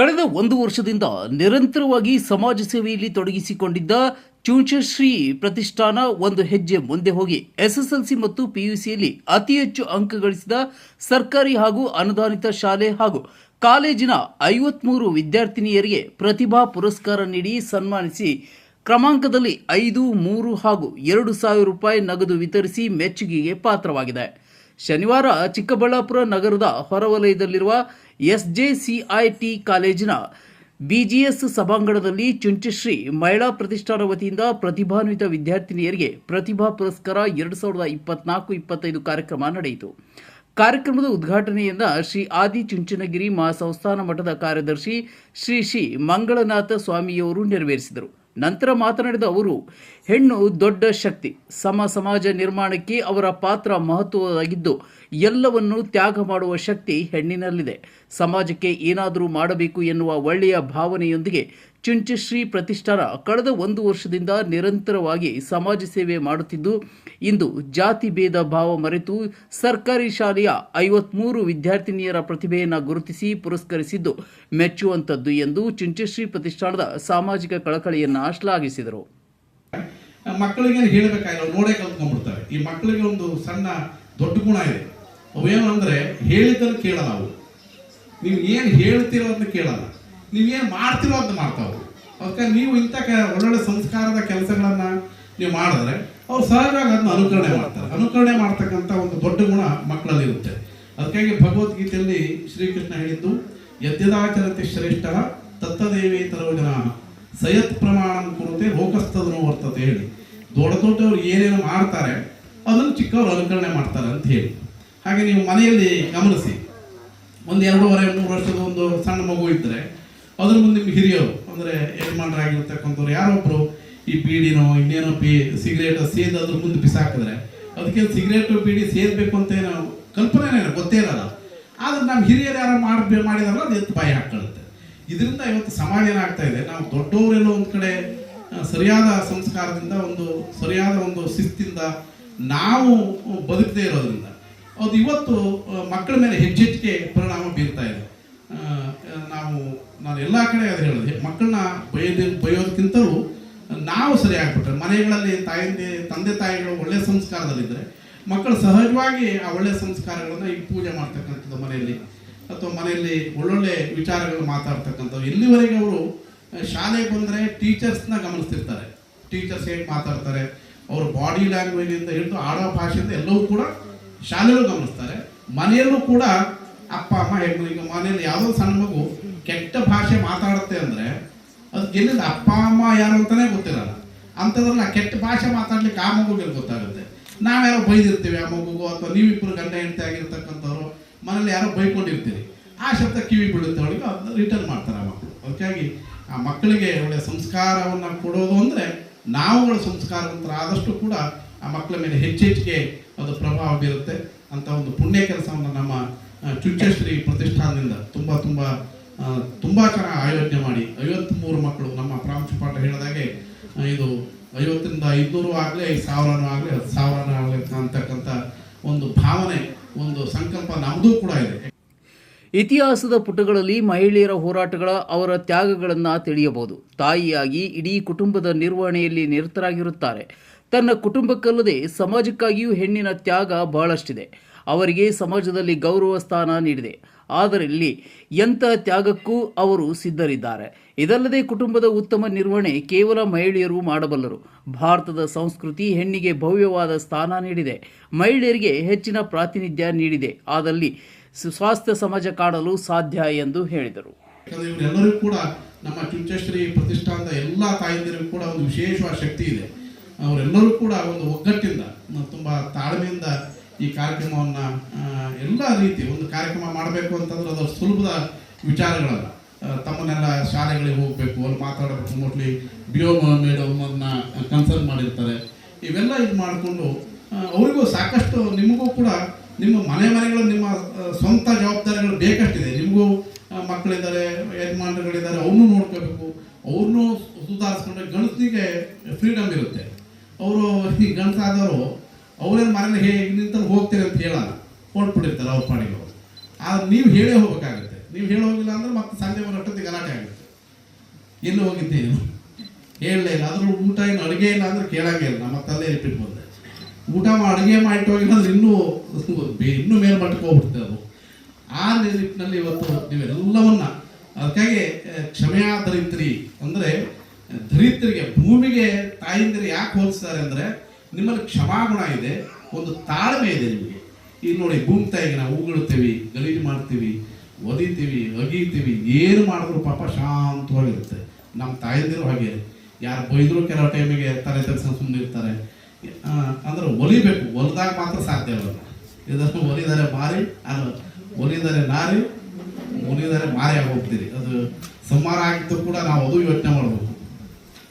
ಕಳೆದ ಒಂದು ವರ್ಷದಿಂದ ನಿರಂತರವಾಗಿ ಸಮಾಜ ಸೇವೆಯಲ್ಲಿ ತೊಡಗಿಸಿಕೊಂಡಿದ್ದ ಚುಂಚಶ್ರೀ ಪ್ರತಿಷ್ಠಾನ ಒಂದು ಹೆಜ್ಜೆ ಮುಂದೆ ಹೋಗಿ ಎಸ್ಎಸ್ಎಲ್ಸಿ ಮತ್ತು ಪಿಯುಸಿಯಲ್ಲಿ ಅತಿ ಹೆಚ್ಚು ಅಂಕ ಗಳಿಸಿದ ಸರ್ಕಾರಿ ಹಾಗೂ ಅನುದಾನಿತ ಶಾಲೆ ಹಾಗೂ ಕಾಲೇಜಿನ ಐವತ್ಮೂರು ವಿದ್ಯಾರ್ಥಿನಿಯರಿಗೆ ಪ್ರತಿಭಾ ಪುರಸ್ಕಾರ ನೀಡಿ ಸನ್ಮಾನಿಸಿ ಕ್ರಮಾಂಕದಲ್ಲಿ ಐದು, ಮೂರು ಹಾಗೂ ಎರಡು ಸಾವಿರ ರೂಪಾಯಿ ನಗದು ವಿತರಿಸಿ ಮೆಚ್ಚುಗೆಗೆ ಪಾತ್ರವಾಗಿದೆ. ಶನಿವಾರ ಚಿಕ್ಕಬಳ್ಳಾಪುರ ನಗರದ ಹೊರವಲಯದಲ್ಲಿರುವ ಎಸ್ಜೆಸಿಐಟಿ ಕಾಲೇಜಿನ ಬಿಜಿಎಸ್ ಸಭಾಂಗಣದಲ್ಲಿ ಚುಂಚಶ್ರೀ ಮಹಿಳಾ ಪ್ರತಿಷ್ಠಾನ ವತಿಯಿಂದ ಪ್ರತಿಭಾನ್ವಿತ ವಿದ್ಯಾರ್ಥಿನಿಯರಿಗೆ ಪ್ರತಿಭಾ ಪುರಸ್ಕಾರ ಎರಡು ಸಾವಿರದ ಇಪ್ಪತ್ನಾಲ್ಕು ಇಪ್ಪತ್ತೈದು ಕಾರ್ಯಕ್ರಮ ನಡೆಯಿತು. ಕಾರ್ಯಕ್ರಮದ ಉದ್ಘಾಟನೆಯನ್ನ ಶ್ರೀ ಆದಿ ಚುಂಚನಗಿರಿ ಮಹಾಸಂಸ್ಥಾನ ಮಠದ ಕಾರ್ಯದರ್ಶಿ ಶ್ರೀ ಶ್ರೀ ಮಂಗಳನಾಥ ಸ್ವಾಮಿಯವರು ನೆರವೇರಿಸಿದರು. ನಂತರ ಮಾತನಾಡಿದ ಅವರು, ಹೆಣ್ಣು ದೊಡ್ಡ ಶಕ್ತಿ, ಸಮ ಸಮಾಜ ನಿರ್ಮಾಣಕ್ಕೆ ಅವರ ಪಾತ್ರ ಮಹತ್ವವಾಗಿದ್ದು ಎಲ್ಲವನ್ನು ತ್ಯಾಗ ಮಾಡುವ ಶಕ್ತಿ ಹೆಣ್ಣಿನಲ್ಲಿದೆ. ಸಮಾಜಕ್ಕೆ ಏನಾದರೂ ಮಾಡಬೇಕು ಎನ್ನುವ ಒಳ್ಳೆಯ ಭಾವನೆಯೊಂದಿಗೆ ಚುಂಚಶ್ರೀ ಪ್ರತಿಷ್ಠಾನ ಕಳೆದ ಒಂದು ವರ್ಷದಿಂದ ನಿರಂತರವಾಗಿ ಸಮಾಜ ಸೇವೆ ಮಾಡುತ್ತಿದ್ದು, ಇಂದು ಜಾತಿ ಭೇದ ಭಾವ ಮರೆತು ಸರ್ಕಾರಿ ಶಾಲೆಯ ಐವತ್ಮೂರು ವಿದ್ಯಾರ್ಥಿನಿಯರ ಪ್ರತಿಭೆಯನ್ನು ಗುರುತಿಸಿ ಪುರಸ್ಕರಿಸಿದ್ದು ಮೆಚ್ಚುವಂಥದ್ದು ಎಂದು ಚುಂಚಶ್ರೀ ಪ್ರತಿಷ್ಠಾನದ ಸಾಮಾಜಿಕ ಕಳಕಳಿಯನ್ನು ಶ್ಲಾಘಿಸಿದರು. ಮಕ್ಕಳಿಗೆ ಹೇಳಬೇಕಾಗಿಲ್ಲ ನೋಡೇ ಕಲ್ತ್ಕೊಂಡ್ಬಿಡ್ತಾರೆ. ಈ ಮಕ್ಕಳಿಗೆ ಒಂದು ಸಣ್ಣ ದೊಡ್ಡ ಗುಣ ಇದೆ. ಅವೇನು ಅಂದರೆ ಹೇಳಿದ್ದನ್ನು ಕೇಳಲ್ಲ ಅವು. ನೀವು ಏನು ಹೇಳ್ತೀರೋ ಅಂತ ಕೇಳಲ್ಲ. ನೀವೇನು ಮಾಡ್ತಿರೋ ಅದನ್ನ ಮಾಡ್ತಾವೆ ಅದಕ್ಕೆ ನೀವು ಇಂಥ ಕೆ ಒಳ್ಳೊಳ್ಳೆ ಸಂಸ್ಕಾರದ ಕೆಲಸಗಳನ್ನು ನೀವು ಮಾಡಿದ್ರೆ ಅವ್ರು ಸಹಜವಾಗಿ ಅದನ್ನ ಅನುಕರಣೆ ಮಾಡ್ತಾರೆ. ಅನುಕರಣೆ ಮಾಡ್ತಕ್ಕಂಥ ಒಂದು ದೊಡ್ಡ ಗುಣ ಮಕ್ಕಳಲ್ಲಿ ಇರುತ್ತೆ ಅದಕ್ಕಾಗಿ ಭಗವದ್ಗೀತೆಯಲ್ಲಿ ಶ್ರೀಕೃಷ್ಣ ಹೇಳಿದ್ದು, ಯದ್ಯದಾಚರತೆ ಶ್ರೇಷ್ಠ ತತ್ತದೇವೇ ತರೋ ಜನ ಸಯತ್ ಪ್ರಮಾಣ ಕೊಡುತ್ತೆ ಲೋಕಸ್ಥದನು ವರ್ತತೆ ಹೇಳಿ. ದೊಡ್ಡ ದೊಡ್ಡವರು ಏನೇನು ಮಾಡ್ತಾರೆ, ಅದನ್ನು ಚಿಕ್ಕವರು ಅನುಕರಣೆ ಮಾಡ್ತಾರೆ ಅಂತ ಹೇಳಿ. ಹಾಗೆ ನೀವು ಮನೆಯಲ್ಲಿ ಗಮನಿಸಿ. ಒಂದು ಎರಡೂವರೆ ಮೂರು ವರ್ಷದ ಒಂದು ಸಣ್ಣ ಮಗು ಇದ್ದರೆ ಅದ್ರ ಮುಂದೆ ನಿಮ್ಮ ಹಿರಿಯರು, ಅಂದರೆ ಯಜಮಾನರಾಗಿರ್ತಕ್ಕಂಥವ್ರು ಯಾರೊಬ್ಬರು ಈ ಬೀಡಿನೋ ಇನ್ನೇನೋ ಪಿ ಸಿಗರೇಟ್ ಸೇದ್ ಅದ್ರ ಮುಂದೆ ಬಿಸಾಕಿದ್ರೆ, ಅದಕ್ಕೆ ಸಿಗರೇಟು ಬೀಡಿ ಸೇದಬೇಕು ಅಂತ ಏನೋ ಕಲ್ಪನೆ ಗೊತ್ತೇ ಇರಲ್ಲ. ಆದ್ರೆ ನಮ್ಮ ಹಿರಿಯರು ಯಾರು ಮಾಡಿ, ಮಾಡಿದಾರಲ್ಲ, ಅದು ಎತ್ತು ಬಾಯಿ ಹಾಕೊಳ್ಳುತ್ತೆ ಇದರಿಂದ ಇವತ್ತು ಸಮಾಜ ಏನಾಗ್ತಾ ಇದೆ, ನಾವು ದೊಡ್ಡವರೆಲ್ಲೋ ಒಂದು ಕಡೆ ಸರಿಯಾದ ಸಂಸ್ಕಾರದಿಂದ, ಒಂದು ಸರಿಯಾದ ಒಂದು ಶಿಸ್ತಿಂದ ನಾವು ಬದುಕದೇ ಇರೋದ್ರಿಂದ, ಅದು ಇವತ್ತು ಮಕ್ಕಳ ಮೇಲೆ ಹೆಚ್ಚೆಚ್ಚಿಗೆ ಪರಿಣಾಮ ಬೀರ್ತಾ ಇದೆ. ನಾವು, ನಾನು ಎಲ್ಲ ಕಡೆ ಅದು ಹೇಳಿದೆ ಮಕ್ಕಳನ್ನ ಬೈಯೋದು ಬೈಯೋದಕ್ಕಿಂತಲೂ ನಾವು ಸರಿಯಾಗ್ಬಿಟ್ರೆ, ಮನೆಗಳಲ್ಲಿ ತಾಯಿ ತಂದೆ ತಾಯಿಗಳು ಒಳ್ಳೆ ಸಂಸ್ಕಾರದಲ್ಲಿದ್ದರೆ, ಮಕ್ಕಳು ಸಹಜವಾಗಿ ಆ ಒಳ್ಳೆ ಸಂಸ್ಕಾರಗಳನ್ನು ಈ ಪೂಜೆ ಮಾಡ್ತಕ್ಕಂಥದ್ದು ಮನೆಯಲ್ಲಿ, ಅಥವಾ ಮನೆಯಲ್ಲಿ ಒಳ್ಳೊಳ್ಳೆ ವಿಚಾರಗಳು ಮಾತಾಡ್ತಕ್ಕಂಥದ್ದು. ಇಲ್ಲಿವರೆಗೆ ಅವರು ಶಾಲೆಗೆ ಬಂದರೆ ಟೀಚರ್ಸ್ನ ಗಮನಿಸ್ತಿರ್ತಾರೆ. ಟೀಚರ್ಸ್ ಹೇಗೆ ಮಾತಾಡ್ತಾರೆ, ಅವ್ರ ಬಾಡಿ ಲ್ಯಾಂಗ್ವೇಜಿಂದ ಹಿಡಿದು ಆಡೋ ಭಾಷೆಯಿಂದ ಎಲ್ಲವೂ ಕೂಡ ಶಾಲೆಯಲ್ಲೂ ಗಮನಿಸ್ತಾರೆ. ಮನೆಯಲ್ಲೂ ಕೂಡ ಅಪ್ಪ, ಅಮ್ಮ ಹೇಳ್ಬೋದು. ಈಗ ಮನೆಯಲ್ಲಿ ಯಾವುದೋ ಸಣ್ಣ ಮಗು ಕೆಟ್ಟ ಭಾಷೆ ಮಾತಾಡುತ್ತೆ ಅಂದರೆ ಅದಕ್ಕೆ ಎಲ್ಲಿಂದ ಅಪ್ಪ, ಅಮ್ಮ ಯಾರು ಅಂತಾನೆ ಗೊತ್ತಿರಲ್ಲ. ಅಂಥದ್ರಲ್ಲಿ ಕೆಟ್ಟ ಭಾಷೆ ಮಾತಾಡ್ಲಿಕ್ಕೆ ಆ ಮಗುಗೆ ಗೊತ್ತಾಗುತ್ತೆ. ನಾವ್ಯಾರೋ ಬೈದಿರ್ತೀವಿ ಆ ಮಗುಗೂ, ಅಥವಾ ನೀವಿಬ್ಬರು ಗಂಡ ಹೆಂಡತಿ ಆಗಿರ್ತಕ್ಕಂಥವ್ರು ಮನೇಲಿ ಯಾರೋ ಬೈಕೊಂಡಿರ್ತೀರಿ. ಆ ಶಬ್ದ ಕಿವಿ ಬೀಳುತ್ತೆ, ಅವಳಿಗೆ ಅದನ್ನ ರಿಟರ್ನ್ ಮಾಡ್ತಾರೆ ಆ ಮಕ್ಕಳು. ಅದಕ್ಕಾಗಿ ಆ ಮಕ್ಕಳಿಗೆ ಒಳ್ಳೆಯ ಸಂಸ್ಕಾರವನ್ನು ಕೊಡೋದು ಅಂದರೆ ನಾವುಗಳ ಸಂಸ್ಕಾರವಂತರ ಆದಷ್ಟು ಕೂಡ ಆ ಮಕ್ಕಳ ಮೇಲೆ ಹೆಚ್ಚೆಚ್ಚಿಗೆ ಅದು ಪ್ರಭಾವ ಬೀರುತ್ತೆ. ಅಂತ ಒಂದು ಪುಣ್ಯ ಕೆಲಸವನ್ನು ನಮ್ಮ ಆ, ಚುಂಚಶ್ರೀ ಪ್ರತಿಷ್ಠಾನದಿಂದ ತುಂಬ ತುಂಬ ತುಂಬಾ ಚೆನ್ನಾಗಿ ಆಯೋಜನೆ ಮಾಡಿ ಐವತ್ತ್ಮೂರು ಮಕ್ಕಳು ನಮ್ಮ ಪ್ರಾಂಶುಪಾಠ ಹೇಳಿದಾಗೆ ಇದು ಐವತ್ತರಿಂದ ಐದುನೂರು ಆಗಲಿ ಐದು ಸಾವಿರನೂ ಆಗಲಿ ಹತ್ತು ಸಾವಿರನೂ ಆಗಲಿ ಅಂತಕ್ಕಂಥ ಒಂದು ಭಾವನೆ ಒಂದು ಸಂಕಲ್ಪ ನಮ್ಮದೂ ಕೂಡ ಇದೆ. ಇತಿಹಾಸದ ಪುಟಗಳಲ್ಲಿ ಮಹಿಳೆಯರ ಹೋರಾಟಗಳ ಅವರ ತ್ಯಾಗಗಳನ್ನು ತಿಳಿಯಬಹುದು. ತಾಯಿಯಾಗಿ ಇಡೀ ಕುಟುಂಬದ ನಿರ್ವಹಣೆಯಲ್ಲಿ ನಿರತರಾಗಿರುತ್ತಾರೆ. ತನ್ನ ಕುಟುಂಬಕ್ಕಲ್ಲದೆ ಸಮಾಜಕ್ಕಾಗಿಯೂ ಹೆಣ್ಣಿನ ತ್ಯಾಗ ಬಹಳಷ್ಟಿದೆ. ಅವರಿಗೆ ಸಮಾಜದಲ್ಲಿ ಗೌರವ ಸ್ಥಾನ ನೀಡಿದೆ. ಆದರೆ ಇಲ್ಲಿ ಎಂಥ ತ್ಯಾಗಕ್ಕೂ ಅವರು ಸಿದ್ಧರಿದ್ದಾರೆ. ಇದಲ್ಲದೆ ಕುಟುಂಬದ ಉತ್ತಮ ನಿರ್ವಹಣೆ ಕೇವಲ ಮಹಿಳೆಯರು ಮಾಡಬಲ್ಲರು. ಭಾರತದ ಸಂಸ್ಕೃತಿ ಹೆಣ್ಣಿಗೆ ಭವ್ಯವಾದ ಸ್ಥಾನ ನೀಡಿದೆ. ಮಹಿಳೆಯರಿಗೆ ಹೆಚ್ಚಿನ ಪ್ರಾತಿನಿಧ್ಯ ನೀಡಿದೆ. ಆದಲ್ಲಿ ಸ್ವಾಸ್ಥ್ಯ ಸಮಾಜ ಕಾಣಲು ಸಾಧ್ಯ ಎಂದು ಹೇಳಿದರು. ಕೂಡ ನಮ್ಮ ಚುಂಚಶ್ರೀ ಪ್ರತಿಷ್ಠಾನದ ಎಲ್ಲ ತಾಯಂದಿರಿಗೂ ಕೂಡ ಒಂದು ವಿಶೇಷವಾದ ಶಕ್ತಿ ಇದೆ. ಅವರೆಲ್ಲರೂ ಕೂಡ ಒಂದು ಒಗ್ಗಟ್ಟಿಂದ ತುಂಬ ತಾಳ್ಮೆಯಿಂದ ಈ ಕಾರ್ಯಕ್ರಮವನ್ನು ಎಲ್ಲ ರೀತಿ ಒಂದು ಕಾರ್ಯಕ್ರಮ ಮಾಡಬೇಕು ಅಂತಂದ್ರೆ ಅದು ಸುಲಭದ ವಿಚಾರಗಳಲ್ಲ. ತಮ್ಮನ್ನೆಲ್ಲ ಶಾಲೆಗಳಿಗೆ ಹೋಗಬೇಕು, ಅಲ್ಲಿ ಮಾತಾಡಬೇಕು ಮೋಸ್ಟ್ಲಿ ಬಿ ಒ ಮೇಡಮನ್ನ ಕನ್ಸಲ್ಟ್ ಮಾಡಿರ್ತಾರೆ. ಇವೆಲ್ಲ ಇದು ಮಾಡಿಕೊಂಡು ಅವರಿಗೂ ಸಾಕಷ್ಟು, ನಿಮಗೂ ಕೂಡ ನಿಮ್ಮ ಮನೆ ಮನೆಗಳು, ನಿಮ್ಮ ಸ್ವಂತ ಜವಾಬ್ದಾರಿಗಳು ಬೇಕಷ್ಟಿದೆ. ನಿಮಗೂ ಮಕ್ಕಳಿದ್ದಾರೆ, ಯಜಮಾನರುಗಳಿದ್ದಾರೆ, ಅವ್ರನ್ನೂ ನೋಡ್ಕೋಬೇಕು. ಅವ್ರನ್ನೂ ಸುಧಾರಿಸ್ಕೊಂಡ್ರೆ ಗಣಸಿಗೆ ಫ್ರೀಡಮ್ ಇರುತ್ತೆ. ಅವರು ಈ ಗಣಸಾದವರು ಅವ್ರೇನು ಮನೇಲಿ ಹೇಗೆ ನಿಂತಲ್ಲಿ ಹೋಗ್ತೀರಿ ಅಂತ ಹೇಳಲ್ಲ. ಹೊರಟ್ಬಿಟ್ಟಿರ್ತಾರೆ ಅವ್ರ ಪಾಡಿಗೆ ಅವರು. ಆದ್ರೆ ನೀವು ಹೇಳೇ ಹೋಗ್ಬೇಕಾಗುತ್ತೆ. ನೀವು ಹೇಳೋಗಿಲ್ಲ ಅಂದ್ರೆ ಮತ್ತೆ ಸಂಜೆ ಬರೋಷ್ಟೊತ್ತಿಗೆ ಗಲಾಟೆ ಆಗುತ್ತೆ. ಎಲ್ಲಿ ಹೋಗಿದ್ದೆ ನೀನು? ಹೇಳಲೇ ಇಲ್ಲ. ಅದ್ರ ಊಟ ಏನು ಅಡುಗೆ ಇಲ್ಲ ಅಂದ್ರೆ ಕೇಳಂಗೆ ಇಲ್ಲ. ನಮ್ಮ ತಲೆ ರಿಪೀಟ್ ಬಂದೆ. ಊಟ ಅಡುಗೆ ಮಾಡಿಟ್ಟು ಹೋಗಿಲ್ಲ ಅಂದ್ರೆ ಇನ್ನೂ ಇನ್ನೂ ಮೇಲೆ ಹೋಗ್ಬಿಡುತ್ತೆ ಅದು. ಆ ನಿಟ್ಟಿನಲ್ಲಿ ಇವತ್ತು ನೀವೆಲ್ಲವನ್ನ ಅದಕ್ಕಾಗಿ ಕ್ಷಮೆಯ ಧರಿತ್ರಿ ಅಂದ್ರೆ ಧರಿತ್ರಿಗೆ ಭೂಮಿಗೆ ತಾಯಿಂದಿರು ಯಾಕೆ ಹೋಲಿಸ್ತಾರೆ ಅಂದ್ರೆ ನಿಮ್ಮಲ್ಲಿ ಕ್ಷಮಾಗುಣ ಇದೆ, ಒಂದು ತಾಳ್ಮೆ ಇದೆ ನಿಮಗೆ. ಈಗ ನೋಡಿ, ಭೂಮಿ ತಾಯಿಗೆ ನಾವು ಉಗುಳುತ್ತೇವೆ ಗಲೀಜು ಮಾಡ್ತೀವಿ, ಒದಿತೀವಿ, ಅಗೀತೀವಿ, ಏನು ಮಾಡಿದ್ರು ಪಾಪ ಶಾಂತವಾಗಿರುತ್ತೆ. ನಮ್ಮ ತಾಯಂದಿರು ಹಾಗೆ. ಯಾರು ಬೈದ್ರು ಕೆಲವು ಟೈಮಿಗೆ ತಲೆ ತಗ್ಸ್ಕೊಂಡು ಸುಮ್ಮನೆ ಇರ್ತಾರೆ. ಅಂದ್ರೆ ಒಲಿಬೇಕು, ಒಲಿದಾಗ ಮಾತ್ರ ಸಾಧ್ಯ ಅಲ್ಲ. ಇದನ್ನು ಒಲಿದರೆ ಮಾರಿ, ಅಲ್ಲ, ಒಲಿದರೆ ನಾರಿ, ಒಲಿದರೆ ಮಾರಿ ಹೋಗ್ತೀರಿ. ಅದು ಸಂಹಾರ ಆಗಿದ್ದು ಕೂಡ ನಾವು ಅದು ಯೋಚನೆ ಮಾಡಬೇಕು.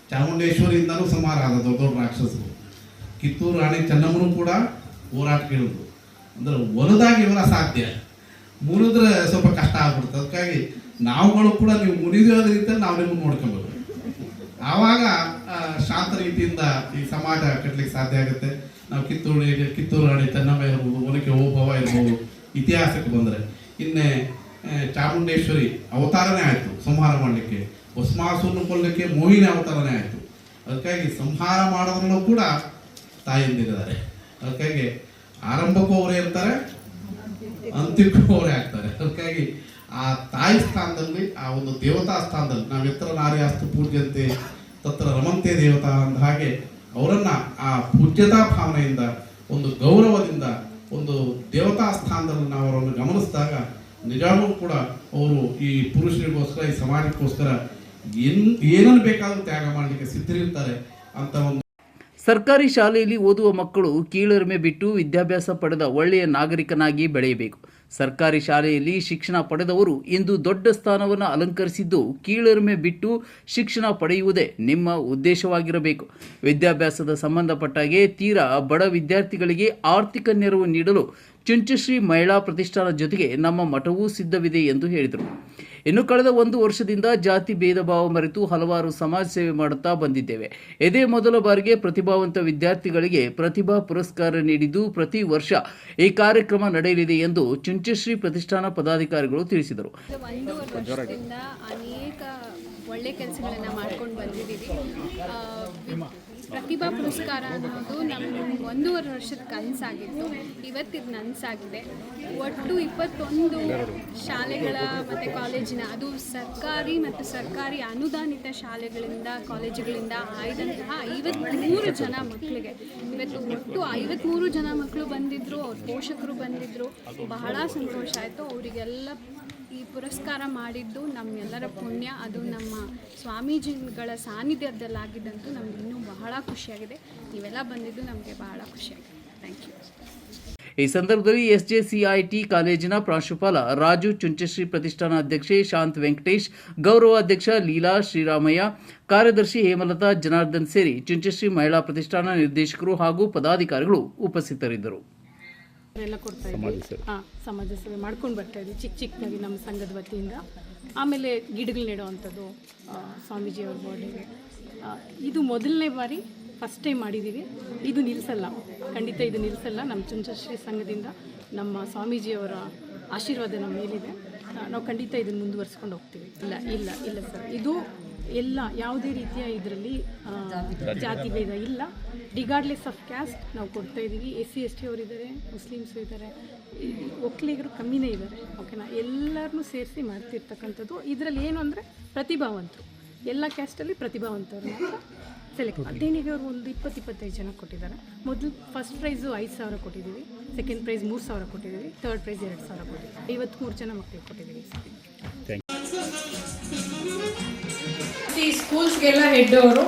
ಚಾಮುಂಡೇಶ್ವರಿಯಿಂದಲೂ ಸಂಹಾರ ಆದ ದೊಡ್ಡ ದೊಡ್ಡ ರಾಕ್ಷಸರು. ಕಿತ್ತೂರು ರಾಣಿ ಚೆನ್ನಮ್ಮನು ಕೂಡ ಹೋರಾಟ ಕೇಳಿದ್ರು. ಅಂದ್ರೆ ಒಲದಾಗಿ ಇವರ ಸಾಧ್ಯ. ಮುರಿದ್ರೆ ಸ್ವಲ್ಪ ಕಷ್ಟ ಆಗ್ಬಿಡುತ್ತೆ. ಅದಕ್ಕಾಗಿ ನಾವುಗಳು ಕೂಡ ನೀವು ಮುರಿಯೋದ ರೀತಿಯಲ್ಲಿ ನಾವು ನಿಮ್ಗೆ ನೋಡ್ಕೊಬೇಕು ಆವಾಗ ಶಾಂತ ರೀತಿಯಿಂದ ಈ ಸಮಾಜ ಕಟ್ಟಲಿಕ್ಕೆ ಸಾಧ್ಯ ಆಗುತ್ತೆ. ನಾವು ಕಿತ್ತೂರು ಕಿತ್ತೂರು ರಾಣಿ ಚೆನ್ನಮ್ಮ ಇರ್ಬೋದು, ಒನಕೆ ಓಭವ ಇರ್ಬೋದು, ಇತಿಹಾಸಕ್ಕೆ ಬಂದರೆ. ಇನ್ನೇ ಚಾಮುಂಡೇಶ್ವರಿ ಅವತಾರನೇ ಆಯಿತು ಸಂಹಾರ ಮಾಡಲಿಕ್ಕೆ. ಭಸ್ಮಾಸುರನ್ನು ಕೊಲ್ಲಕ್ಕೆ ಮೋಹಿನಿ ಅವತಾರನೇ ಆಯಿತು. ಅದಕ್ಕಾಗಿ ಸಂಹಾರ ಮಾಡೋದ್ರಲ್ಲೂ ಕೂಡ ತಾಯಿಯಂದಿರಿದ್ದಾರೆ ಅದಕ್ಕಾಗಿ ಆರಂಭಕ್ಕೂ ಅವರೇ ಇರ್ತಾರೆ ಅಂತ್ಯಕ್ಕೂ ಅವರೇ ಆಗ್ತಾರೆ. ಅದಕ್ಕಾಗಿ ಆ ತಾಯಿ ಸ್ಥಾನದಲ್ಲಿ, ಆ ಒಂದು ದೇವತಾ ಸ್ಥಾನದಲ್ಲಿ, ನಾವು ಎತ್ತರ ಅಸ್ತು ಪೂಜ್ಯಂತೆ, ತತ್ರ ರಮಂತೆ ದೇವತಾ ಅಂದ ಹಾಗೆ ಅವರನ್ನ ಆ ಪೂಜ್ಯತಾ ಭಾವನೆಯಿಂದ, ಒಂದು ಗೌರವದಿಂದ, ಒಂದು ದೇವತಾ ಸ್ಥಾನದಲ್ಲಿ ನಾವು ಅವರನ್ನು ಗಮನಿಸಿದಾಗ ನಿಜವಾಗ್ಲೂ ಕೂಡ ಅವರು ಈ ಪುರುಷರಿಗೋಸ್ಕರ, ಈ ಸಮಾಜಕ್ಕೋಸ್ಕರ ಏನ್ ಏನನ್ನು ಬೇಕಾದರೂ ತ್ಯಾಗ ಮಾಡಲಿಕ್ಕೆ ಸಿದ್ಧರಿರ್ತಾರೆ ಅಂತ ಒಂದು ಸರ್ಕಾರಿ ಶಾಲೆಯಲ್ಲಿ ಓದುವ ಮಕ್ಕಳು ಕೀಳರಿಮೆ ಬಿಟ್ಟು ವಿದ್ಯಾಭ್ಯಾಸ ಪಡೆದ ಒಳ್ಳೆಯ ನಾಗರಿಕನಾಗಿ ಬೆಳೆಯಬೇಕು. ಸರ್ಕಾರಿ ಶಾಲೆಯಲ್ಲಿ ಶಿಕ್ಷಣ ಪಡೆದವರು ಇಂದು ದೊಡ್ಡ ಸ್ಥಾನವನ್ನು ಅಲಂಕರಿಸಿದ್ದು ಕೀಳರಿಮೆ ಬಿಟ್ಟು ಶಿಕ್ಷಣ ಪಡೆಯುವುದೇ ನಿಮ್ಮ ಉದ್ದೇಶವಾಗಿರಬೇಕು. ವಿದ್ಯಾಭ್ಯಾಸದ ಸಂಬಂಧಪಟ್ಟಾಗೆ ತೀರಾ ಬಡ ವಿದ್ಯಾರ್ಥಿಗಳಿಗೆ ಆರ್ಥಿಕ ನೆರವು ನೀಡಲು ಚುಂಚುಶ್ರೀ ಮಹಿಳಾ ಪ್ರತಿಷ್ಠಾನ ಜೊತೆಗೆ ನಮ್ಮ ಮಠವೂ ಸಿದ್ಧವಿದೆ ಎಂದು ಹೇಳಿದರು. ಇನ್ನು ಕಳೆದ ಒಂದು ವರ್ಷದಿಂದ ಜಾತಿ ಭೇದ ಭಾವ ಮರೆತು ಹಲವಾರು ಸಮಾಜ ಸೇವೆ ಮಾಡುತ್ತಾ ಬಂದಿದ್ದೇವೆ. ಇದೇ ಮೊದಲ ಬಾರಿಗೆ ಪ್ರತಿಭಾವಂತ ವಿದ್ಯಾರ್ಥಿಗಳಿಗೆ ಪ್ರತಿಭಾ ಪುರಸ್ಕಾರ ನೀಡಿದ್ದು ಪ್ರತಿ ವರ್ಷ ಈ ಕಾರ್ಯಕ್ರಮ ನಡೆಯಲಿದೆ ಎಂದು ಚುಂಚಶ್ರೀ ಪ್ರತಿಷ್ಠಾನ ಪದಾಧಿಕಾರಿಗಳು ತಿಳಿಸಿದರು. ಒಳ್ಳೆ ಕೆಲಸಗಳನ್ನು ಮಾಡ್ಕೊಂಡು ಬಂದಿದ್ದೀವಿ. ಪ್ರತಿಭಾ ಪುರಸ್ಕಾರ ಅನ್ನೋದು ನಮ್ಮ ಒಂದೂವರೆ ವರ್ಷದ ಕನಸಾಗಿತ್ತು. ಇವತ್ತಿದು ನನಸಾಗಿದೆ. ಒಟ್ಟು ಇಪ್ಪತ್ತೊಂದು ಶಾಲೆಗಳ ಮತ್ತು ಕಾಲೇಜಿನ, ಅದು ಸರ್ಕಾರಿ ಮತ್ತು ಸರ್ಕಾರಿ ಅನುದಾನಿತ ಶಾಲೆಗಳಿಂದ, ಕಾಲೇಜುಗಳಿಂದ ಆಯ್ದಂತಹ ಐವತ್ತ್ಮೂರು ಜನ ಮಕ್ಕಳಿಗೆ ಇವತ್ತು ಒಟ್ಟು ಐವತ್ತ್ಮೂರು ಜನ ಮಕ್ಕಳು ಬಂದಿದ್ದರು ಅವ್ರ ಪೋಷಕರು ಬಂದಿದ್ದರು ಬಹಳ ಸಂತೋಷ ಆಯಿತು. ಅವರಿಗೆಲ್ಲ ಈ ಪುರಸ್ಕಾರ ಮಾಡಿದ್ದು ನಮ್ಮೆಲ್ಲರ ಪುಣ್ಯ. ಅದು ನಮ್ಮ ಸ್ವಾಮೀಜಿಗಳ ಸಾನ್ನಿಧ್ಯದಲ್ಲಾಗಿದ್ದಂತೂ ನಮ್ಗೆ ಇನ್ನೂ ಬಹಳ ಖುಷಿಯಾಗಿದೆ. ನೀವೆಲ್ಲ ಬಂದಿದ್ದು ನಮಗೆ ಬಹಳ ಖುಷಿಯಾಗಿದೆ. ಥ್ಯಾಂಕ್ ಯು ಈ ಸಂದರ್ಭದಲ್ಲಿ ಎಸ್ ಜೆ ಸಿಐಟಿ ಕಾಲೇಜಿನ ಪ್ರಾಂಶುಪಾಲ ರಾಜು ಚುಂಚಶ್ರೀ ಪ್ರತಿಷ್ಠಾನ ಅಧ್ಯಕ್ಷೆ ಶಾಂತ್ ವೆಂಕಟೇಶ್, ಗೌರವ ಅಧ್ಯಕ್ಷ ಲೀಲಾ ಶ್ರೀರಾಮಯ್ಯ, ಕಾರ್ಯದರ್ಶಿ ಹೇಮಲತಾ ಜನಾರ್ದನ್ ಸೇರಿ ಚುಂಚಶ್ರೀ ಮಹಿಳಾ ಪ್ರತಿಷ್ಠಾನ ನಿರ್ದೇಶಕರು ಹಾಗೂ ಪದಾಧಿಕಾರಿಗಳು ಉಪಸ್ಥಿತರಿದ್ದರು. ಎಲ್ಲ ಕೊಡ್ತಾ ಇದ್ದೀವಿ ಹಾಂ ಸಮಾಜ ಸೇವೆ ಮಾಡ್ಕೊಂಡು ಬರ್ತಾ ಇದ್ವಿ. ಚಿಕ್ಕ ಚಿಕ್ಕದಾಗಿ ನಮ್ಮ ಸಂಘದ ವತಿಯಿಂದ. ಆಮೇಲೆ ಗಿಡಗಳು ನೆಡುವಂಥದ್ದು ಸ್ವಾಮೀಜಿ ಸ್ವಾಮೀಜಿಯವ್ರ ಬಾಡಿಗೆ ಇದು ಮೊದಲನೇ ಬಾರಿ ಫಸ್ಟ್ ಟೈಮ್ ಮಾಡಿದ್ದೀವಿ ಇದು ನಿಲ್ಲಿಸಲ್ಲ ಖಂಡಿತ ಇದು ನಿಲ್ಲಿಸಲ್ಲ ನಮ್ಮ ಚುಂಚಶ್ರೀ ಸಂಘದಿಂದ ನಮ್ಮ ಸ್ವಾಮೀಜಿಯವರ ಆಶೀರ್ವಾದ ನಮ್ಮ ಮೇಲಿದೆ. ನಾವು ಖಂಡಿತ ಇದನ್ನು ಮುಂದುವರಿಸ್ಕೊಂಡು ಹೋಗ್ತೀವಿ. ಇಲ್ಲ ಇಲ್ಲ ಇಲ್ಲ ಸರ್. ಇದು ಎಲ್ಲ ಯಾವುದೇ ರೀತಿಯ ಇದರಲ್ಲಿ ಜಾತಿ ಭೇದ. ಇಲ್ಲ. ರಿಗಾರ್ಡ್ಲೆಸ್ ಆಫ್ ಕ್ಯಾಸ್ಟ್ ನಾವು ಕೊಡ್ತಾ ಇದ್ದೀವಿ ಎಸ್ ಸಿ ಎಸ್ ಟಿ ಅವರಿದ್ದಾರೆ ಮುಸ್ಲಿಮ್ಸು ಇದ್ದಾರೆ. ಒಕ್ಕಲಿಗರು ಕಮ್ಮಿನೇ ಇದ್ದಾರೆ ಓಕೆನಾ ಎಲ್ಲರನ್ನೂ ಸೇರಿಸಿ ಮಾಡ್ತಿರ್ತಕ್ಕಂಥದ್ದು. ಇದರಲ್ಲಿ ಏನು ಅಂದರೆ ಪ್ರತಿಭಾವಂತರು. ಎಲ್ಲ ಕ್ಯಾಸ್ಟಲ್ಲಿ ಪ್ರತಿಭಾವಂತರು ಸೆಲೆಕ್ಟ್ ದೇಣಿಗೆ ಅವರು ಒಂದು ಇಪ್ಪತ್ತು ಇಪ್ಪತ್ತೈದು ಜನ ಕೊಟ್ಟಿದ್ದಾರೆ. ಮೊದಲು ಫಸ್ಟ್ ಪ್ರೈಸು ಐದು ಸಾವಿರ ಕೊಟ್ಟಿದ್ದೀವಿ. ಸೆಕೆಂಡ್ ಪ್ರೈಸ್ ಮೂರು ಸಾವಿರ ಕೊಟ್ಟಿದ್ದೀವಿ. ಥರ್ಡ್ ಪ್ರೈಸ್ ಎರಡು ಸಾವಿರ ಕೊಟ್ಟಿದ್ದೀವಿ. ಐವತ್ತ್ಮೂರು ಜನ ಮಕ್ಕಳಿಗೆ ಕೊಟ್ಟಿದ್ದೀವಿ. ಸ್ಕೂಲ್ಸ್ಗೆಲ್ಲ ಹೆಡ್ ಅವರು